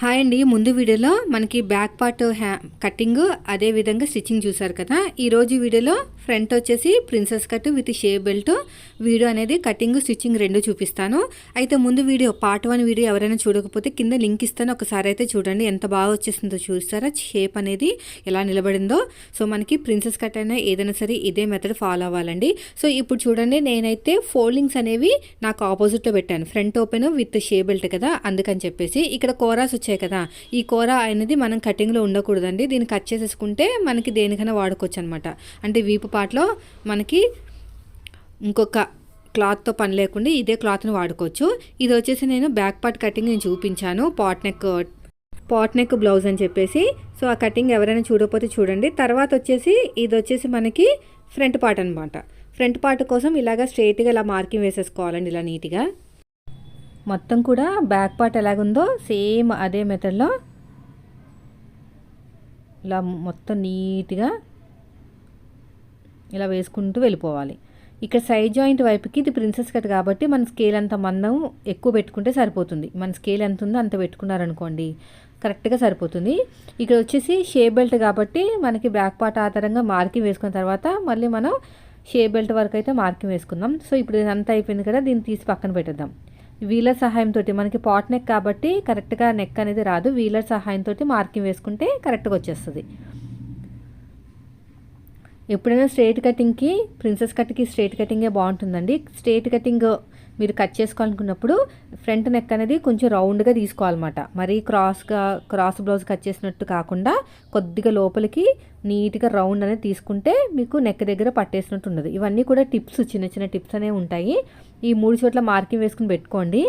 Hi అండి. ముందు వీడియోలో మనకి బ్యాక్ పార్ట్ హ్యా కటింగ్ అదే విధంగా స్టిచ్చింగ్ చూసారు కదా. ఈరోజు వీడియోలో ఫ్రంట్ వచ్చేసి princess cut with shape belt. Video అనేది కటింగ్ స్టిచ్చింగ్ రెండు చూపిస్తాను. అయితే ముందు వీడియో పార్ట్ వన్ వీడియో ఎవరైనా చూడకపోతే కింద లింక్ ఇస్తాను. ఒకసారి అయితే చూడండి. ఎంత బాగా వచ్చేసిందో చూస్తారా షేప్ అనేది ఎలా నిలబడిందో. సో మనకి ప్రిన్సెస్ కట్ అయినా ఏదైనా సరే ఇదే మెథడ్ ఫాలో అవ్వాలండి. సో ఇప్పుడు చూడండి. నేనైతే ఫోల్డింగ్స్ అనేవి నాకు ఆపోజిట్లో పెట్టాను. Front open with shape belt కదా. అందుకని చెప్పేసి ఇక్కడ కోరాస్ వచ్చాయి కదా. ఈ కూర అనేది మనం కటింగ్లో ఉండకూడదండి. దీన్ని కట్ చేసేసుకుంటే మనకి దేనికైనా వాడుకోవచ్చు అనమాట అంటే వీపు పాటలో మనకి ఇంకొక క్లాత్తో పని లేకుండా ఇదే క్లాత్ని వాడుకోవచ్చు. ఇది వచ్చేసి నేను బ్యాక్ పార్ట్ కటింగ్ నేను చూపించాను. Pot neck pot neck blouse అని చెప్పేసి. సో ఆ కటింగ్ ఎవరైనా చూడకపోతే చూడండి. తర్వాత వచ్చేసి ఇది వచ్చేసి మనకి ఫ్రంట్ పార్ట్ అనమాట ఫ్రంట్ పార్ట్ కోసం ఇలాగ స్ట్రైట్గా ఇలా మార్కింగ్ వేసేసుకోవాలండి ఇలా నీట్గా. మొత్తం కూడా బ్యాక్ పార్ట్ ఎలాగుందో సేమ్ అదే మెథడ్లో ఇలా మొత్తం నీట్గా ఇలా వేసుకుంటూ వెళ్ళిపోవాలి. ఇక్కడ సైడ్ జాయింట్ వైపుకి ఇది ప్రిన్సెస్ కట్ కాబట్టి మన స్కేల్ అంత మందం ఎక్కువ పెట్టుకుంటే సరిపోతుంది. మన స్కేల్ ఎంత ఉందో అంత పెట్టుకున్నారనుకోండి కరెక్ట్గా సరిపోతుంది. ఇక్కడ వచ్చేసి షే బెల్ట్ కాబట్టి మనకి బ్యాక్ పార్ట్ ఆధారంగా మార్కింగ్ వేసుకున్న తర్వాత మళ్ళీ మనం షే బెల్ట్ వరకు అయితే మార్కింగ్ వేసుకుందాం. సో ఇప్పుడు ఇదంతా అయిపోయింది కదా దీన్ని తీసి పక్కన పెట్టేద్దాం. వీలర్ సహాయంతో మనకి పాట్ నెక్ కాబట్టి కరెక్ట్గా నెక్ అనేది రాదు. వీలర్ సహాయంతో మార్కింగ్ వేసుకుంటే కరెక్ట్గా వచ్చేస్తుంది. ఎప్పుడైనా స్ట్రేట్ కటింగ్కి ప్రిన్సెస్ కట్కి స్ట్రేట్ కటింగే బాగుంటుందండి. స్ట్రేట్ కటింగ్ మీరు కట్ చేసుకోవాలనుకున్నప్పుడు ఫ్రంట్ నెక్ అనేది కొంచెం రౌండ్గా తీసుకోవాలన్నమాట. మరీ క్రాస్గా క్రాస్ బ్లౌజ్ కట్ చేసినట్టు కాకుండా కొద్దిగా లోపలికి నీట్గా రౌండ్ అనేది తీసుకుంటే మీకు నెక్ దగ్గర పట్టేసినట్టు ఉండదు. ఇవన్నీ కూడా టిప్స్ చిన్న చిన్న టిప్స్ అనేవి ఉంటాయి. ఈ మూడు చోట్ల మార్కింగ్ వేసుకుని పెట్టుకోండి.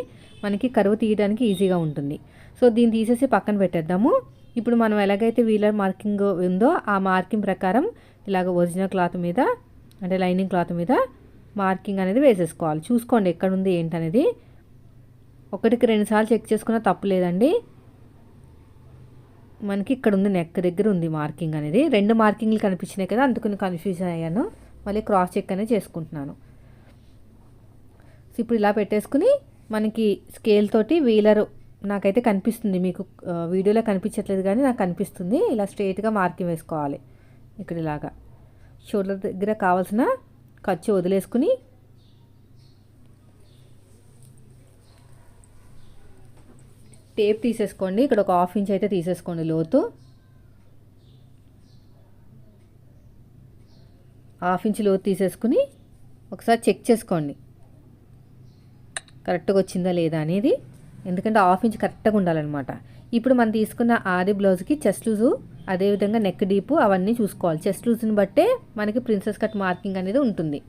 మనకి కరువు తీయడానికి ఈజీగా ఉంటుంది. సో దీన్ని తీసేసి పక్కన పెట్టేద్దాము. ఇప్పుడు మనం ఎలాగైతే వీలర్ మార్కింగ్ ఉందో ఆ మార్కింగ్ ప్రకారం ఇలాగ ఒరిజినల్ క్లాత్ మీద అంటే లైనింగ్ క్లాత్ మీద మార్కింగ్ అనేది వేసేసుకోవాలి. చూసుకోండి ఎక్కడ ఉంది ఏంటనేది. ఒకటికి రెండుసార్లు చెక్ చేసుకున్నా తప్పు లేదండి. మనకి ఇక్కడ ఉంది నెక్ దగ్గర ఉంది మార్కింగ్ అనేది. రెండు మార్కింగ్లు కనిపించినాయి కదా అందుకని కన్ఫ్యూజన్ అయ్యాను. మళ్ళీ క్రాస్ చెక్ అనేది చేసుకుంటున్నాను. సో ఇప్పుడు ఇలా పెట్టేసుకుని మనకి స్కేల్ తోటి వీలర్ నాకైతే కనిపిస్తుంది. మీకు వీడియోలో కనిపించట్లేదు కానీ నాకు కనిపిస్తుంది. ఇలా స్ట్రైట్గా మార్కింగ్ వేసుకోవాలి. ఇక్కడ ఇలాగా. షోల్డర్ దగ్గర కావాల్సిన ఖర్చు వదిలేసుకుని టేప్ తీసేసుకోండి. ఇక్కడ ఒక హాఫ్ ఇంచ్ అయితే తీసేసుకోండి లోతు. హాఫ్ ఇంచ్ లోతు తీసేసుకుని ఒకసారి చెక్ చేసుకోండి. కరెక్ట్గా వచ్చిందా లేదా అనేది. ఎందుకంటే హాఫ్ ఇంచ్ కరెక్ట్గా ఉండాలన్నమాట. ఇప్పుడు మనం తీసుకున్న ఆది బ్లౌజ్కి చెస్ట్ లూజు అదేవిధంగా నెక్ డీపు అవన్నీ చూసుకోవాలి. చెస్ట్ లూజ్ని బట్టే మనకి ప్రిన్సెస్ కట్ మార్కింగ్ అనేది ఉంటుంది.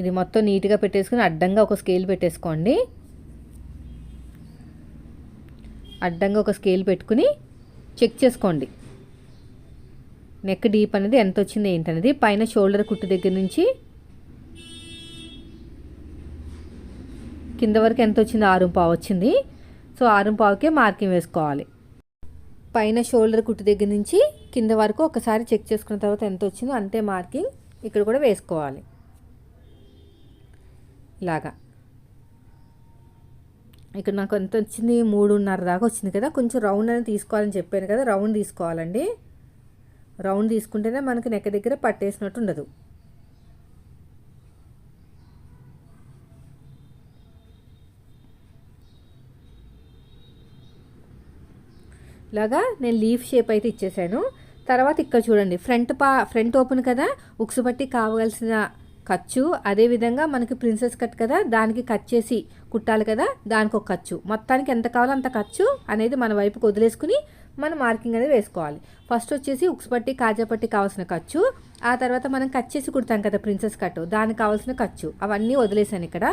ఇది మొత్తం నీట్గా పెట్టేసుకుని అడ్డంగా ఒక స్కేల్ పెట్టేసుకోండి. అడ్డంగా ఒక స్కేల్ పెట్టుకుని చెక్ చేసుకోండి. నెక్ డీప్ అనేది ఎంత వచ్చింది ఏంటనేది. పైన షోల్డర్ కుట్టు దగ్గర నుంచి కింద వరకు ఎంత వచ్చింది? ఆరు పావు వచ్చింది. సో ఆరు పావుకే మార్కింగ్ వేసుకోవాలి. పైన షోల్డర్ కుట్టు దగ్గర నుంచి కింద వరకు ఒకసారి చెక్ చేసుకున్న తర్వాత ఎంత వచ్చిందో అంతే మార్కింగ్ ఇక్కడ కూడా వేసుకోవాలి. ఇలాగా. ఇక్కడ నాకు ఎంత వచ్చింది? మూడున్నర దాకా వచ్చింది కదా. కొంచెం రౌండ్ అనేది తీసుకోవాలని చెప్పాను కదా. రౌండ్ తీసుకోవాలండి. రౌండ్ తీసుకుంటేనే మనకి నెక్క దగ్గర పట్టేసినట్టు ఉండదు. ఇలాగా నేను లీఫ్ షేప్ అయితే ఇచ్చేసాను. తర్వాత ఇక్కడ చూడండి ఫ్రంట్ పా ఫ్రంట్ ఓపెన్ కదా ఉక్సు పట్టి కావాల్సిన ఖర్చు. అదేవిధంగా మనకి ప్రిన్సెస్ కట్ కదా దానికి కట్ చేసి కుట్టాలి కదా దానికి ఒక ఖర్చు. మొత్తానికి ఎంత కావాలో అంత ఖర్చు అనేది మన వైపుకి వదిలేసుకుని మనం మార్కింగ్ అనేది వేసుకోవాలి. ఫస్ట్ వచ్చేసి ఉక్స్ పట్టి కాజా పట్టి కావాల్సిన ఖర్చు. ఆ తర్వాత మనం కట్ చేసి కుడతాం కదా ప్రిన్సెస్ కట్ దానికి కావాల్సిన ఖర్చు. అవన్నీ వదిలేసాను ఇక్కడ.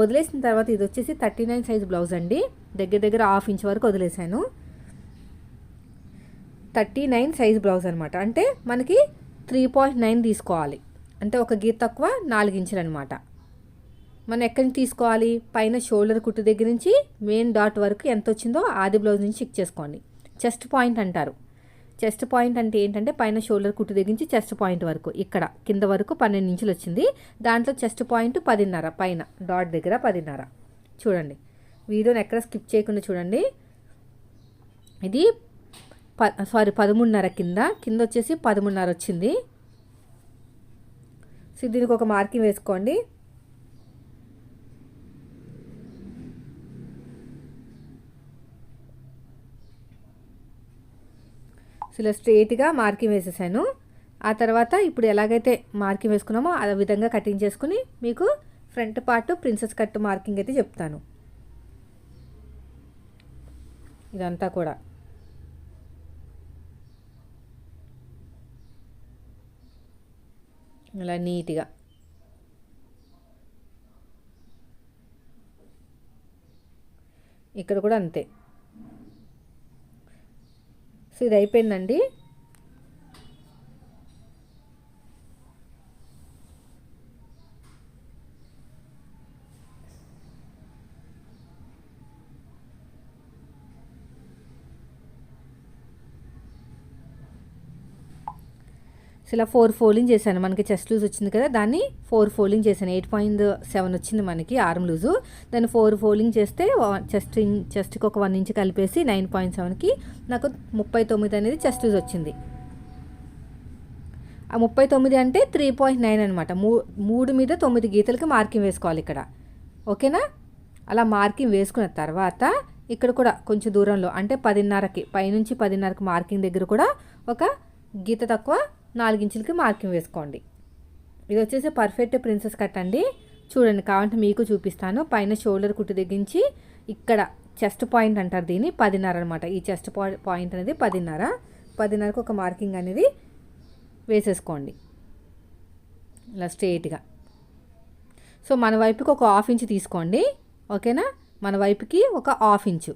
వదిలేసిన తర్వాత ఇది వచ్చేసి థర్టీ నైన్ సైజ్ బ్లౌజ్ అండి. దగ్గర దగ్గర హాఫ్ ఇంచ్ వరకు వదిలేసాను. థర్టీ నైన్ సైజ్ బ్లౌజ్ అనమాట అంటే మనకి త్రీ పాయింట్ నైన్ తీసుకోవాలి. అంటే ఒక గీత తక్కువ నాలుగు ఇంచులు అనమాట మనం ఎక్కడి నుంచి తీసుకోవాలి? పైన షోల్డర్ కుట్టు దగ్గర నుంచి మెయిన్ డాట్ వరకు ఎంత వచ్చిందో ఆది బ్లౌజ్ నుంచి చెక్ చేసుకోండి. చెస్ట్ పాయింట్ అంటారు. చెస్ట్ పాయింట్ అంటే ఏంటంటే పైన షోల్డర్ కుట్టు దగ్గర నుంచి చెస్ట్ పాయింట్ వరకు ఇక్కడ కింద వరకు పన్నెండు ఇంచులు వచ్చింది. దాంట్లో చెస్ట్ పాయింట్ పదిన్నర పైన డాట్ దగ్గర పదిన్నర. చూడండి. వీడియోని ఎక్కడ స్కిప్ చేయకుండా చూడండి. ఇది ప సారీ పదమూడున్నర కింద. కింద వచ్చేసి పదమూడున్నర వచ్చింది సో దీనికి ఒక మార్కింగ్ వేసుకోండి. సో ఇలా స్ట్రైట్గా మార్కింగ్ వేసేసాను. ఆ తర్వాత ఇప్పుడు ఎలాగైతే మార్కింగ్ వేసుకున్నామో ఆ విధంగా కటింగ్ చేసుకుని మీకు front part princess cut marking అయితే చెప్తాను. ఇదంతా కూడా. ఇలా నీట్గా. ఇక్కడ కూడా అంతే. సో ఇది అయిపోయిందండి. సో ఇలా ఫోర్ ఫోల్డింగ్ చేశాను. మనకి చెస్ట్ లూజ్ వచ్చింది కదా దాన్ని ఫోర్ ఫోల్డింగ్ చేశాను. ఎయిట్ పాయింట్ సెవెన్ వచ్చింది మనకి ఆర్మ్ లూజు దాన్ని ఫోర్ ఫోల్డింగ్ చేస్తే చెస్ట్ చెస్ట్కి ఒక వన్ ఇంచ్ కలిపేసి నైన్ పాయింట్ సెవెన్కి నాకు ముప్పై తొమ్మిది అనేది చెస్ట్ లూజ్ వచ్చింది. ఆ ముప్పై తొమ్మిది అంటే త్రీ పాయింట్ నైన్ అనమాట మూ మూడు మీద తొమ్మిది గీతలకి మార్కింగ్ వేసుకోవాలి ఇక్కడ. ఓకేనా? అలా మార్కింగ్ వేసుకున్న తర్వాత ఇక్కడ కూడా కొంచెం దూరంలో అంటే పదిన్నరకి పైనుంచి పదిన్నరకి మార్కింగ్ దగ్గర కూడా ఒక గీత తక్కువ నాలుగించులకి మార్కింగ్ వేసుకోండి. ఇది వచ్చేసి పర్ఫెక్ట్ ప్రిన్సెస్ కట్ అండి. చూడండి కావాలంటే మీకు చూపిస్తాను. పైన షోల్డర్ కుట్టు తెగించి ఇక్కడ చెస్ట్ పాయింట్ అంటారు దీన్ని పదిన్నర అనమాట ఈ చెస్ట్ పాయింట్ అనేది పదిన్నర. పదిన్నరకు ఒక మార్కింగ్ అనేది వేసేసుకోండి. ఇలా స్ట్రేట్గా సో మన వైపుకి ఒక హాఫ్ ఇంచ్ తీసుకోండి. ఓకేనా? మన వైపుకి ఒక హాఫ్ ఇంచు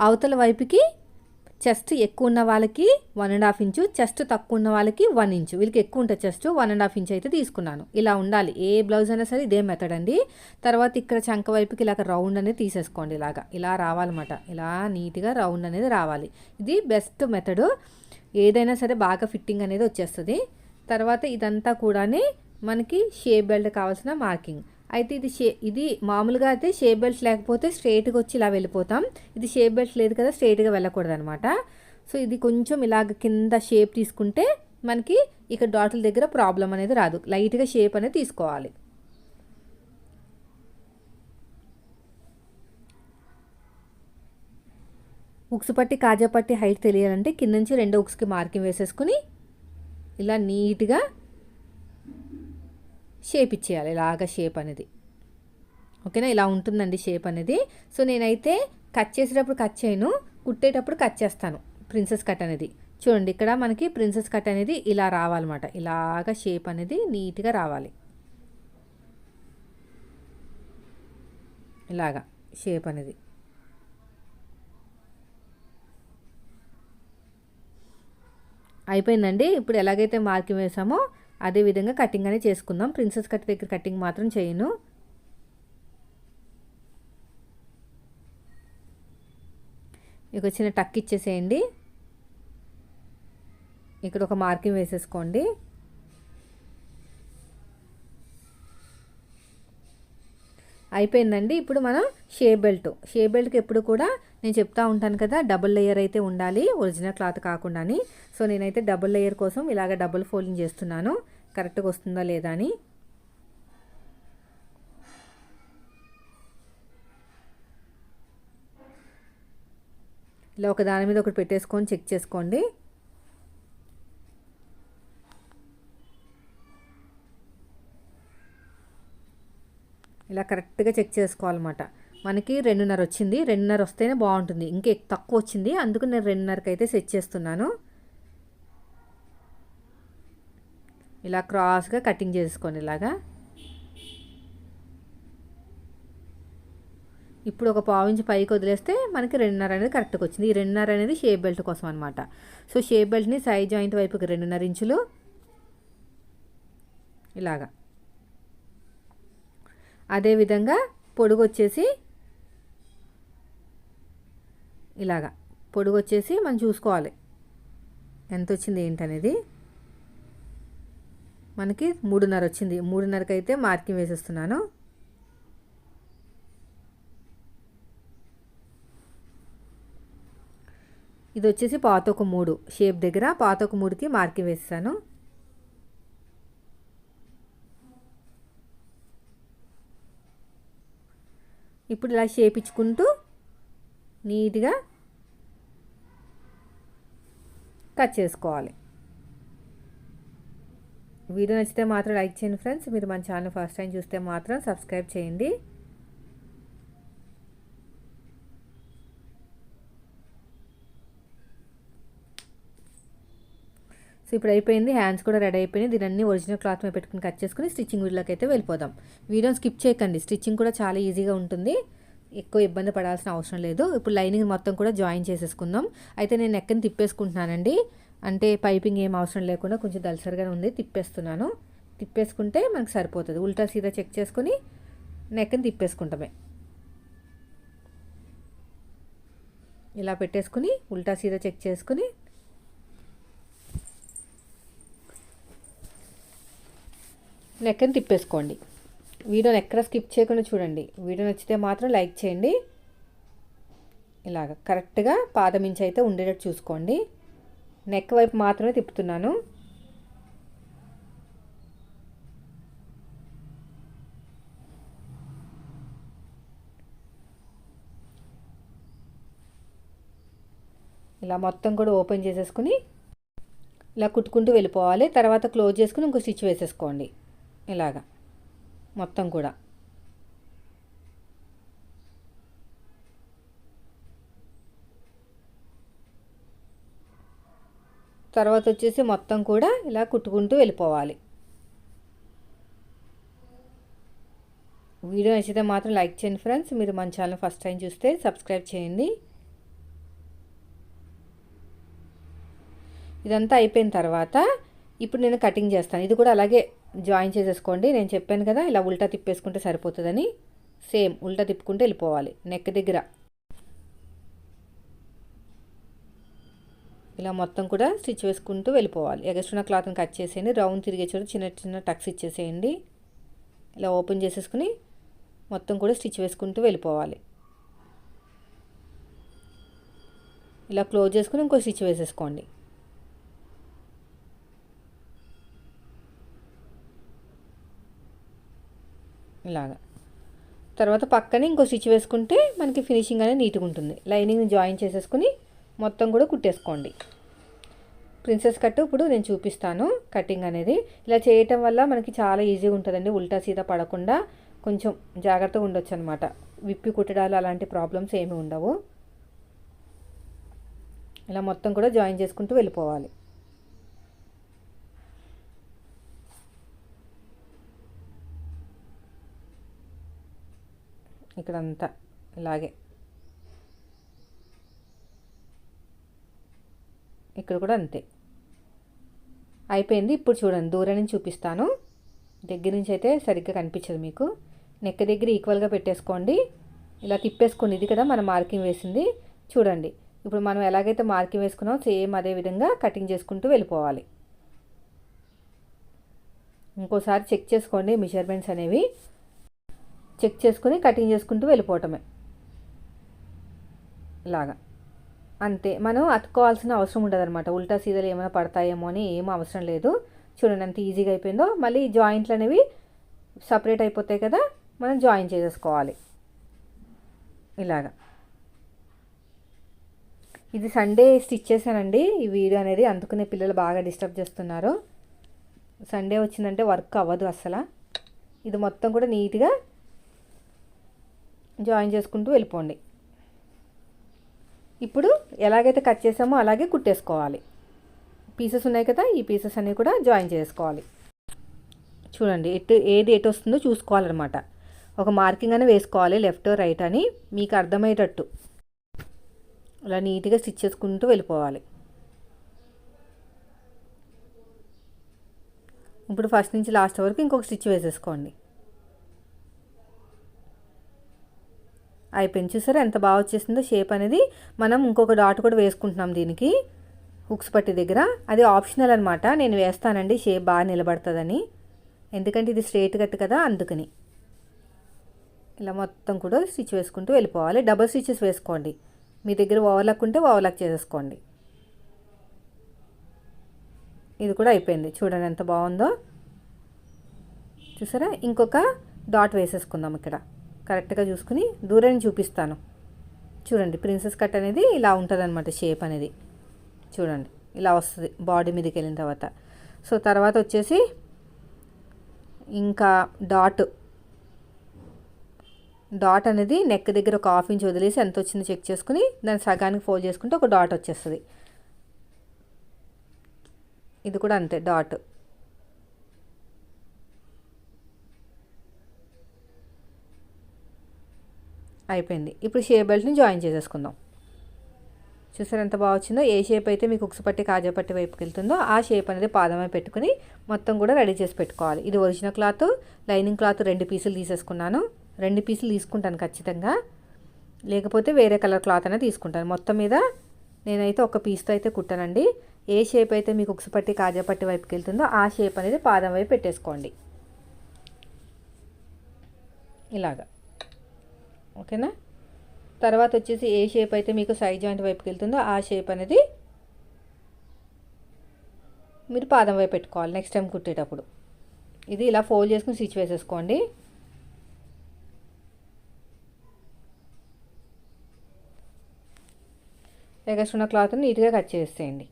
అవతల వైపుకి చెస్ట్ ఎక్కువ ఉన్న వాళ్ళకి one and half inch chest తక్కువ ఉన్న వాళ్ళకి వన్ ఇంచు వీళ్ళకి ఎక్కువ ఉంటుంది chest one and half inch అయితే తీసుకున్నాను. ఇలా ఉండాలి. ఏ బ్లౌజ్ అయినా సరే ఇదే మెథడ్ అండి. తర్వాత ఇక్కడ చంక వైపుకి ఇలాగ రౌండ్ అనేది తీసేసుకోండి ఇలాగా. ఇలా రావాలన్నమాట. ఇలా నీట్గా రౌండ్ అనేది రావాలి. ఇది బెస్ట్ మెథడ్ ఏదైనా సరే బాగా ఫిట్టింగ్ అనేది వచ్చేస్తుంది. తర్వాత ఇదంతా కూడా మనకి షేప్ బెల్ట్ కావాల్సిన మార్కింగ్ అయితే ఇది షే ఇది మామూలుగా అయితే షేప్ బెల్ట్ లేకపోతే స్ట్రైట్గా వచ్చి ఇలా వెళ్ళిపోతాం. ఇది షేప్ బెల్ట్ లేదు కదా స్ట్రైట్గా వెళ్ళకూడదు అనమాట సో ఇది కొంచెం ఇలాగ కింద షేప్ తీసుకుంటే మనకి ఇక్కడ డాట్ల దగ్గర ప్రాబ్లం అనేది రాదు. లైట్గా షేప్ అనేది తీసుకోవాలి. ఉక్స్ పట్టి కాజా పట్టి హైట్ తెలియాలంటే కింద నుంచి రెండో ఉక్స్కి మార్కింగ్ వేసేసుకుని ఇలా నీట్గా షేప్ ఇచ్చేయాలి. ఇలాగ షేప్ అనేది. ఓకేనా ఇలా ఉంటుందండి షేప్ అనేది. సో నేనైతే కట్ చేసేటప్పుడు కట్ చేయను. కుట్టేటప్పుడు కట్ చేస్తాను. ప్రిన్సెస్ కట్ అనేది. చూడండి ఇక్కడ మనకి ప్రిన్సెస్ కట్ అనేది ఇలా రావాలన్నమాట. ఇలాగ షేప్ అనేది నీట్గా రావాలి. ఇలాగా షేప్ అనేది. అయిపోయిందండి. ఇప్పుడు ఎలాగైతే మార్కింగ్ వేసామో అదే విధంగా కటింగ్ అనేది చేసుకుందాం. ప్రిన్సెస్ కట్ దగ్గర కటింగ్ మాత్రం చేయను. ఇక చిన్న టక్ ఇచ్చేసేయండి. ఇక్కడ ఒక మార్కింగ్ వేసేసుకోండి. అయిపోయిందండి. ఇప్పుడు మనం షే బెల్ట్ షే బెల్ట్కి ఎప్పుడు కూడా నేను చెప్తా ఉంటాను కదా డబుల్ లేయర్ అయితే ఉండాలి ఒరిజినల్ క్లాత్ కాకుండా సో నేనైతే డబుల్ లేయర్ కోసం ఇలాగ డబుల్ ఫోల్డింగ్ చేస్తున్నాను. కరెక్ట్గా వస్తుందా లేదా అని. ఇలా ఒక దాని మీద ఒకటి పెట్టేసుకొని చెక్ చేసుకోండి. ఇలా కరెక్ట్గా చెక్ చేసుకోవాలన్నమాట. మనకి రెండున్నర వచ్చింది. రెండున్నర వస్తేనే బాగుంటుంది. ఇంకా తక్కువ వచ్చింది. అందుకు నేను రెండున్నరకి అయితే సెట్ చేస్తున్నాను. ఇలా క్రాస్గా కటింగ్ చేసుకొని ఇలాగా. ఇప్పుడు ఒక పావు ఇంచు పైకి వదిలేస్తే మనకి రెండున్నర అనేది కరెక్ట్గా వచ్చింది. ఈ రెండున్నర అనేది షేప్ బెల్ట్ కోసం అనమాట సో షేప్ బెల్ట్ని సైజ్ జాయింట్ వైపుకి రెండున్నర ఇంచులు ఇలాగా. అదేవిధంగా పొడుగు వచ్చేసి ఇలాగా. పొడుగు వచ్చేసి మనం చూసుకోవాలి. ఎంత వచ్చింది ఏంటనేది? మనకి మూడున్నర వచ్చింది. మూడున్నరకి అయితే మార్కింగ్ వేసేస్తున్నాను. ఇది వచ్చేసి పాత ఒక మూడు. షేప్ దగ్గర పాత ఒక మూడుకి మార్కింగ్ వేస్తాను ఇప్పుడు ఇలా షేప్ ఇచ్చుకుంటూ నీట్గా కట్ చేసుకోవాలి. వీడియో నచ్చితే మాత్రం లైక్ చేయండి ఫ్రెండ్స్. మీరు మన ఛానల్ ఫస్ట్ టైం చూస్తే మాత్రం సబ్స్క్రైబ్ చేయండి. సో ఇప్పుడు అయిపోయింది. హ్యాండ్స్ కూడా రెడీ అయిపోయింది దీని అన్ని ఒరిజినల్ క్లాత్ మీద పెట్టుకుని కట్ చేసుకుని స్టిచ్చింగ్ వీడియోకి అయితే వెళ్ళిపోదాం. వీడియోని స్కిప్ చేయకండి. స్టిచ్చింగ్ కూడా చాలా ఈజీగా ఉంటుంది. ఎక్కువ ఇబ్బంది పడాల్సిన అవసరం లేదు. ఇప్పుడు లైనింగ్ మొత్తం కూడా జాయిన్ చేసేసుకుందాం. అయితే నేను నెక్కని తిప్పేసుకుంటున్నానండి. అంటే పైపింగ్ ఏం అవసరం లేకుండా కొంచెం దలసరిగా ఉంది తిప్పేస్తున్నాను. తిప్పేసుకుంటే మనకు సరిపోతుంది. ఉల్టా సీదా చెక్ చేసుకొని నెక్కని తిప్పేసుకుంటామే. ఇలా పెట్టేసుకుని ఉల్టా సీదా చెక్ చేసుకుని నెక్కని తిప్పేసుకోండి. వీడియోని ఎక్కడ స్కిప్ చేయకుండా చూడండి. వీడియో నచ్చితే మాత్రం లైక్ చేయండి. ఇలాగ కరెక్ట్గా పాదమించి అయితే ఉండేటట్టు చూసుకోండి. నెక్ వైపు మాత్రమే తిప్పుతున్నాను. ఇలా మొత్తం కూడా ఓపెన్ చేసేసుకుని ఇలా కుట్టుకుంటూ వెళ్ళిపోవాలి. తర్వాత క్లోజ్ చేసుకుని ఇంకో స్టిచ్ వేసేసుకోండి. ఇలాగా. మొత్తం కూడా. తర్వాత వచ్చేసి మొత్తం కూడా ఇలా కుట్టుకుంటూ వెళ్ళిపోవాలి. వీడియో నచ్చితే మాత్రం లైక్ చేయండి ఫ్రెండ్స్. మీరు మన ఛానల్ ఫస్ట్ టైం చూస్తే సబ్స్క్రైబ్ చేయండి. ఇదంతా అయిపోయిన తర్వాత ఇప్పుడు నేను కటింగ్ చేస్తాను. ఇది కూడా అలాగే జాయిన్ చేసేసుకోండి. నేను చెప్పాను కదా ఇలా ఉల్టా తిప్పేసుకుంటే సరిపోతుందని. సేమ్ ఉల్టా తిప్పుకుంటే వెళ్ళిపోవాలి. నెక్ దగ్గర. ఇలా మొత్తం కూడా స్టిచ్ వేసుకుంటూ వెళ్ళిపోవాలి. ఎగస్ట్రున్న క్లాత్ని కట్ చేసేయండి. రౌండ్ తిరిగే చోట చిన్న చిన్న టక్స్ ఇచ్చేసేయండి. ఇలా ఓపెన్ చేసేసుకుని మొత్తం కూడా స్టిచ్ వేసుకుంటూ వెళ్ళిపోవాలి. ఇలా క్లోజ్ చేసుకుని ఇంకో స్టిచ్ వేసేసుకోండి. ఇలాగా. తర్వాత పక్కనే ఇంకో స్టిచ్ వేసుకుంటే మనకి ఫినిషింగ్ అనేది నీట్గా ఉంటుంది. లైనింగ్ జాయిన్ చేసేసుకుని మొత్తం కూడా కుట్టేసుకోండి. ప్రిన్సెస్ కట్ ఇప్పుడు నేను చూపిస్తాను కటింగ్ అనేది. ఇలా చేయటం వల్ల మనకి చాలా ఈజీగా ఉంటుందండి. ఉల్టా సీదా పడకుండా కొంచెం జాగ్రత్తగా ఉండొచ్చు అనమాట విప్పి కుట్టడాలు అలాంటి ప్రాబ్లమ్స్ ఏమి ఉండవు. ఇలా మొత్తం కూడా జాయిన్ చేసుకుంటూ వెళ్ళిపోవాలి. ఇక్కడంతా ఇలాగే. ఇక్కడ కూడా అంతే. అయిపోయింది. ఇప్పుడు చూడండి దూరం నుంచి చూపిస్తాను. దగ్గర నుంచి అయితే సరిగ్గా కనిపించదు మీకు. నెక్ దగ్గర ఈక్వల్గా పెట్టేసుకోండి. ఇలా తిప్పేసుకోండి ఇది కదా మనం మార్కింగ్ వేసింది. చూడండి ఇప్పుడు మనం ఎలాగైతే మార్కింగ్ వేసుకున్నామో సేమ్ అదే విధంగా కటింగ్ చేసుకుంటూ వెళ్ళిపోవాలి. ఇంకోసారి చెక్ చేసుకోండి మెజర్మెంట్స్ అనేవి. చెక్ చేసుకుని కటింగ్ చేసుకుంటూ వెళ్ళిపోవటమే. ఇలాగా అంతే. మనం అతుక్కోవాల్సిన అవసరం ఉండదు అనమాట ఉల్టా సీదలు ఏమైనా పడతాయేమో అని ఏం అవసరం లేదు. చూడండి ఎంత ఈజీగా అయిపోయిందో. మళ్ళీ జాయింట్లు అనేవి సపరేట్ అయిపోతాయి కదా మనం జాయిన్ చేసేసుకోవాలి. ఇలాగా. ఇది సండే స్టిచ్ చేశానండి. ఈ వీడియో అనేది అందుకునే పిల్లలు బాగా డిస్టర్బ్ చేస్తున్నారు. సండే వచ్చిందంటే వర్క్ అవ్వదు అసలు. ఇది మొత్తం కూడా నీట్గా జాయిన్ చేసుకుంటూ వెళ్ళిపోండి. ఇప్పుడు ఎలాగైతే కట్ చేసామో అలాగే కుట్టేసుకోవాలి. పీసెస్ ఉన్నాయి కదా ఈ పీసెస్ అన్నీ కూడా జాయిన్ చేసుకోవాలి. చూడండి ఎటు ఏది ఎటు వస్తుందో చూసుకోవాలన్నమాట. ఒక మార్కింగ్ అని వేసుకోవాలి లెఫ్ట్ రైట్ అని మీకు అర్థమయ్యేటట్టు. అలా నీట్గా స్టిచ్ చేసుకుంటూ వెళ్ళిపోవాలి. ఇప్పుడు ఫస్ట్ నుంచి లాస్ట్ వరకు ఇంకొక స్టిచ్ వేసేసుకోండి. అయిపోయింది చూసారా ఎంత బాగా వచ్చేసిందో షేప్ అనేది మనం ఇంకొక డాట్ కూడా వేసుకుంటున్నాం దీనికి హుక్స్ పట్టి దగ్గర. అది ఆప్షనల్ అనమాట నేను వేస్తానండి షేప్ బాగా నిలబడుతుందని. ఎందుకంటే ఇది స్ట్రేట్ కట్ కదా అందుకని. ఇలా మొత్తం కూడా స్టిచ్ వేసుకుంటూ వెళ్ళిపోవాలి. డబల్ స్టిచెస్ వేసుకోండి. మీ దగ్గర ఓవర్లాక్ ఉంటే ఓవర్లాక్ చేసేసుకోండి. ఇది కూడా అయిపోయింది. చూడండి ఎంత బాగుందో. చూసారా? ఇంకొక డాట్ వేసేసుకుందాం ఇక్కడ. కరెక్ట్గా చూసుకుని దూరాన్ని చూపిస్తాను. చూడండి ప్రిన్సెస్ కట్ అనేది ఇలా ఉంటుంది అనమాట షేప్ అనేది. చూడండి ఇలా వస్తుంది బాడీ మీదకి వెళ్ళిన తర్వాత. సో తర్వాత వచ్చేసి ఇంకా డాట్. డాట్ అనేది నెక్ దగ్గర ఒక హాఫ్ ఇంచ్ వదిలేసి ఎంత వచ్చిందో చెక్ చేసుకుని దాన్ని సగానికి ఫోల్డ్ చేసుకుంటే ఒక డాట్ వచ్చేస్తుంది. ఇది కూడా అంతే డాట్. అయిపోయింది. ఇప్పుడు షేప్ బెల్ట్ని జాయిన్ చేసేసుకుందాం. చూసారు ఎంత బాగా వచ్చిందో? ఏ షేప్ అయితే మీకు ఉక్సు పట్టి కాజా పట్టి వైపుకి వెళ్తుందో ఆ షేప్ అనేది పాదమే పెట్టుకుని మొత్తం కూడా రెడీ చేసి పెట్టుకోవాలి. ఇది ఒరిజినల్ క్లాత్ లైనింగ్ క్లాత్ రెండు పీసులు తీసేసుకున్నాను. రెండు పీసులు తీసుకుంటాను ఖచ్చితంగా. లేకపోతే వేరే కలర్ క్లాత్ అనేది తీసుకుంటాను. మొత్తం మీద నేనైతే ఒక పీస్తో అయితే కుట్టానండి. ఏ షేప్ అయితే మీకు ఉక్సు పట్టి కాజా పట్టి వైపుకి వెళ్తుందో ఆ షేప్ అనేది పాదం వైపు పెట్టేసుకోండి. ఇలాగా. ఓకేనా? తర్వాత వచ్చేసి ఏ షేప్ అయితే మీకు సైడ్ జాయింట్ వైపుకి వెళ్తుందో ఆ షేప్ అనేది మీరు పాదం వైపు పెట్టుకోవాలి నెక్స్ట్ టైం కుట్టేటప్పుడు. ఇది ఇలా ఫోల్డ్ చేసుకుని స్టిచ్ వేసేసుకోండి. ఎగస్ట్ ఉన్న క్లాత్ని నీట్గా కట్ చేసేయండి.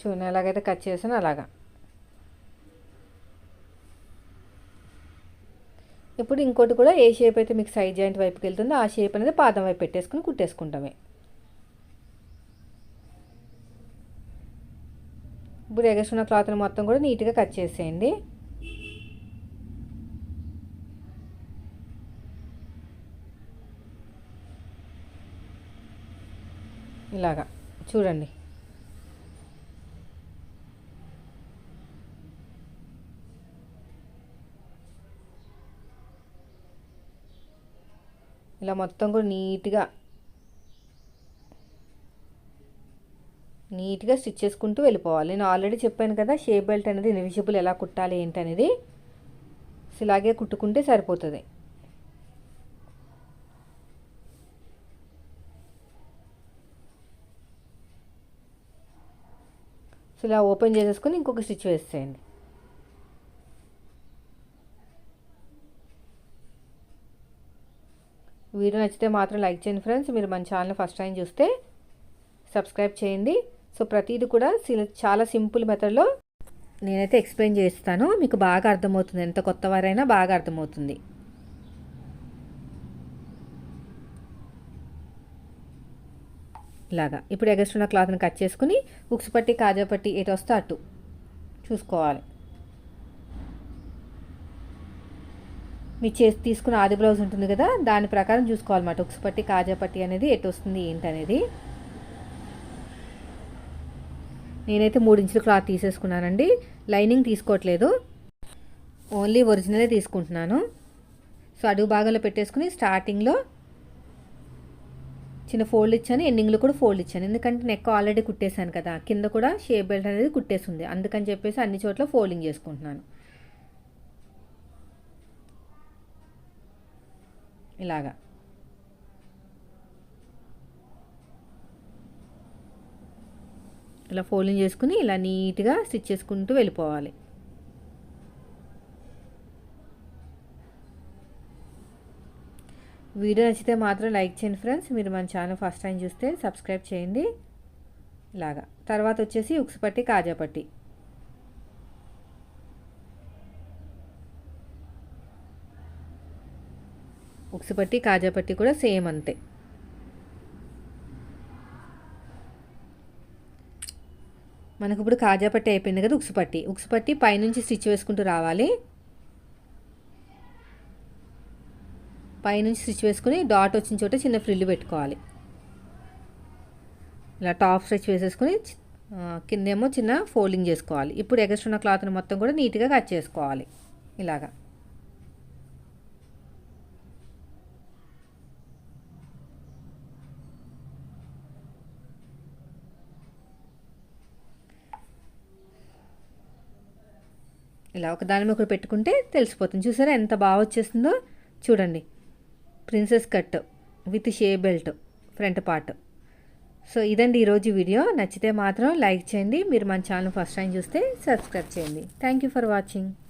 చూడండి ఎలాగైతే కట్ చేసాను అలాగా. ఇప్పుడు ఇంకోటి కూడా ఏ షేప్ అయితే మీకు సైడ్ జాయింట్ వైపుకి వెళ్తుందో ఆ షేప్ అనేది పాదం వైపు పెట్టేసుకుని కుట్టేసుకుంటామే. ఇప్పుడు ఎగసున్న క్లాత్ని మొత్తం కూడా నీట్గా కట్ చేసేయండి. ఇలాగా. చూడండి. ఇలా మొత్తం కూడా నీట్గా నీట్గా స్టిచ్ చేసుకుంటూ వెళ్ళిపోవాలి. నేను ఆల్రెడీ చెప్పాను కదా షేప్ బెల్ట్ అనేది ఇన్విజిబుల్ ఎలా కుట్టాలి ఏంటనేది ఇలాగే కుట్టుకుంటే సరిపోతుంది. సో ఇలా ఓపెన్ చేసేసుకొని ఇంకొక స్టిచ్ వేసేయండి. వీడియో నచ్చితే మాత్రం లైక్ చేయండి ఫ్రెండ్స్. మీరు మన ఛానల్ ఫస్ట్ టైం చూస్తే సబ్స్క్రైబ్ చేయండి. సో ప్రతిదీ కూడా చాలా సింపుల్ మెథడ్లో నేనైతే ఎక్స్ప్లెయిన్ చేస్తాను. మీకు బాగా అర్థమవుతుంది. ఎంత కొత్త వారైనా బాగా అర్థమవుతుంది. ఇలాగా. ఇప్పుడు ఎగస్ట్రున్న క్లాత్ని కట్ చేసుకుని ఉక్స్ పట్టి కాజా పట్టి ఎటు వస్తే అటు. చూసుకోవాలి. మీ చేసి తీసుకున్న ఆది బ్లౌజ్ ఉంటుంది కదా దాని ప్రకారం చూసుకోవాలన్నమాట. ఉక్స్ పట్టి కాజా పట్టి అనేది ఎటు వస్తుంది ఏంటనేది నేనైతే మూడు ఇంచుల క్లాత్ తీసేసుకున్నానండి. లైనింగ్ తీసుకోవట్లేదు. ఓన్లీ ఒరిజినలే తీసుకుంటున్నాను. సో అడుగు భాగంలో పెట్టేసుకుని స్టార్టింగ్లో చిన్న ఫోల్డ్ ఇచ్చాను ఎండింగ్లో కూడా ఫోల్డ్ ఇచ్చాను. ఎందుకంటే నెక్ ఆల్రెడీ కుట్టేశాను కదా కింద కూడా షేప్ బెల్ట్ అనేది కుట్టేసింది. అందుకని చెప్పేసి అన్ని చోట్ల ఫోల్డింగ్ చేసుకుంటున్నాను. ఇలాగా. ఇలా ఫోల్డింగ్ చేసుకుని ఇలా నీట్గా స్టిచ్ చేసుకుంటూ వెళ్ళిపోవాలి. వీడియో నచ్చితే మాత్రం లైక్ చేయండి ఫ్రెండ్స్. మీరు మన ఛానల్ ఫస్ట్ టైం చూస్తే సబ్స్క్రైబ్ చేయండి. ఇలాగా. తర్వాత వచ్చేసి ఉక్స్ పట్టి ఉక్స్ పట్టి కాజా పట్టి కూడా సేమ్ అంతే. మనకు ఇప్పుడు కాజా పట్టి అయిపోయింది కదా ఉక్సు పట్టి. ఉక్సు పట్టి పైనుంచి స్టిచ్ వేసుకుంటూ రావాలి. పైనుంచి స్టిచ్ వేసుకుని డాట్ వచ్చిన చోట చిన్న ఫ్రిల్లు పెట్టుకోవాలి. ఇలా టాప్ స్టిచ్ వేసేసుకుని కిందేమో చిన్న ఫోల్డింగ్ చేసుకోవాలి. ఇప్పుడు ఎగస్ట్రున్న క్లాత్ని మొత్తం కూడా నీట్గా కట్ చేసుకోవాలి. ఇలాగా. ఇలా ఒక దాని మీద ఒకటి పెట్టుకుంటే తెలిసిపోతుంది. చూసారా ఎంత బాగా వచ్చేస్తుందో? చూడండి. Princess cut with shape belt front part. So ఇదండి ఈరోజు వీడియో. నచ్చితే మాత్రం లైక్ చేయండి. మీరు మన ఛానల్ ఫస్ట్ టైం చూస్తే సబ్స్క్రైబ్ చేయండి. Thank you for watching